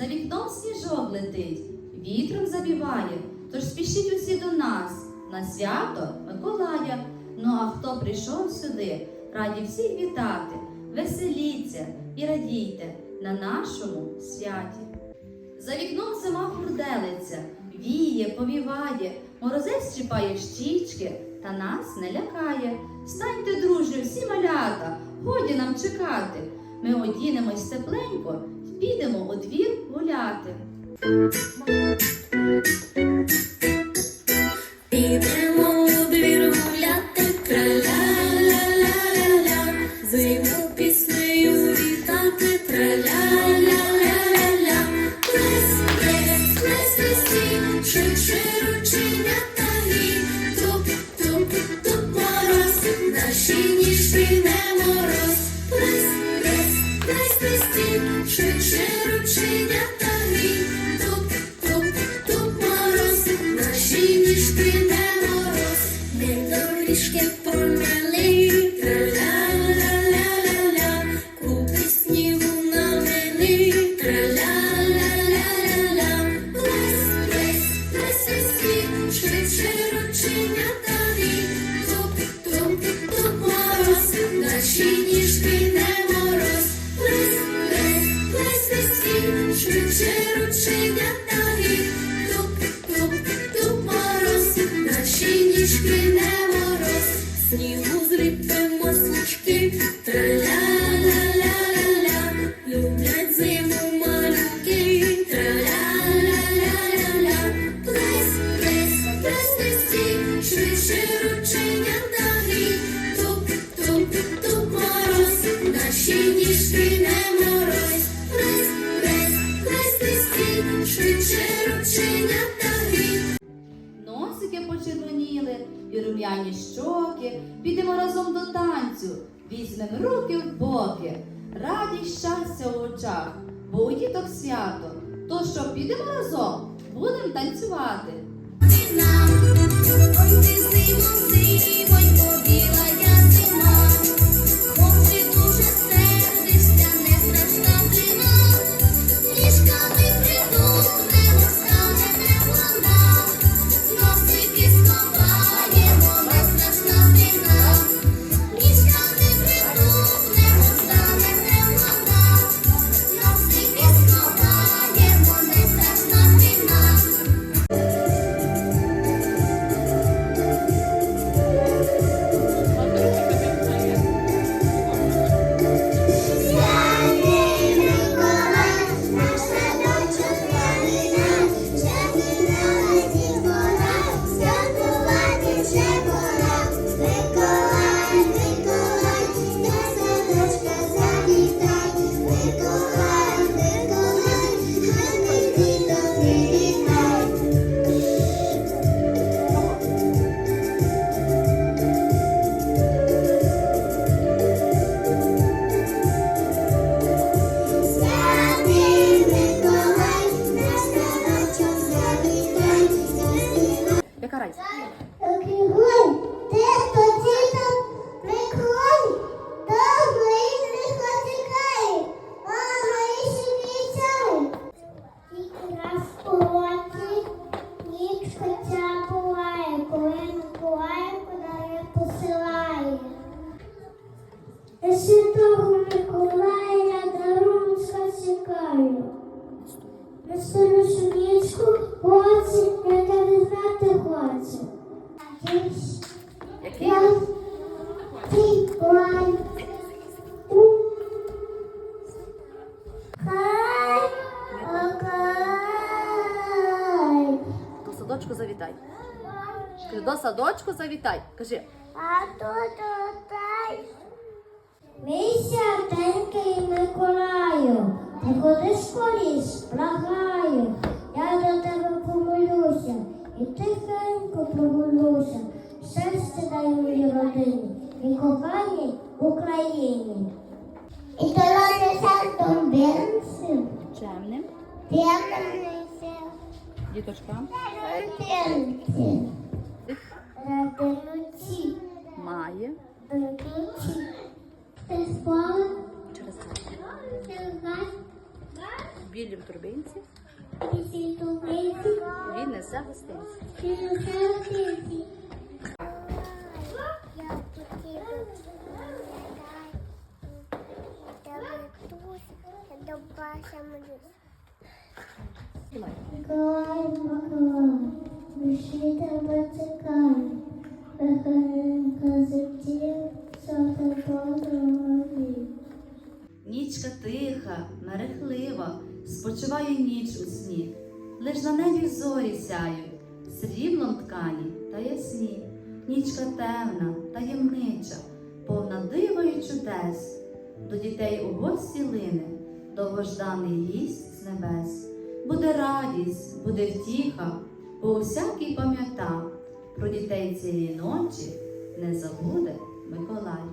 За вікном сніжок летить, вітром забіває, тож спішіть усі до нас на свято Миколая. Ну а хто прийшов сюди, раді всіх вітати, веселіться і радійте на нашому святі. За вікном зима хурделиться, віє, повіває, морозець щипає в щічки, та нас не лякає. Станьте дружньо, всі малята, годі нам чекати. Ми одінемось тепленько підемо у двір гуляти. Снігу зліпимо траля-ля-ля-ля-ля, люблять зиму малюки, траля-ля-ля-ля-ля, плес, плес, плес, рученята рум'яні щоки. Підемо разом до танцю, візьмемо руки в боки, радість щастя в очах, бо у діток свято. То що підемо разом, будемо танцювати. Ой, ти зимо, зимонько, біла святого Миколая дарунка чекаю. На сумічку оці, яка не знати хоче. Який? Я Миколай. Хай, окай. До садочку завітай. До садочку завітай. Кажи. А тут отай. Мій святенький Миколаю, ти ходи скоріш, благаю. Я до тебе помолюся і тихенько прогулюся. Щастя дай моїй родині і коханій Україні. І долони сердом вінцем, Чемним. п'яним Діточкам. вінцем. Має. радонуці. Ти спала? Через Через нас В турбинці Вісі тубиці, він несе гостинці. філософиці. Я хотіла до Миколай, Миколай, душі тебе чекає, Лихаренька зетів, сота. Нічка тиха, мерехлива, спочиває ніч у сні. Лиш на небі зорі сяють, сріблом ткані та ясні. Нічка темна, таємнича, повна дива й чудес. До дітей у гості лине, довгожданий гість з небес. Буде радість, буде втіха, бо усякий пам'ята про дітей цієї ночі не забуде Миколай.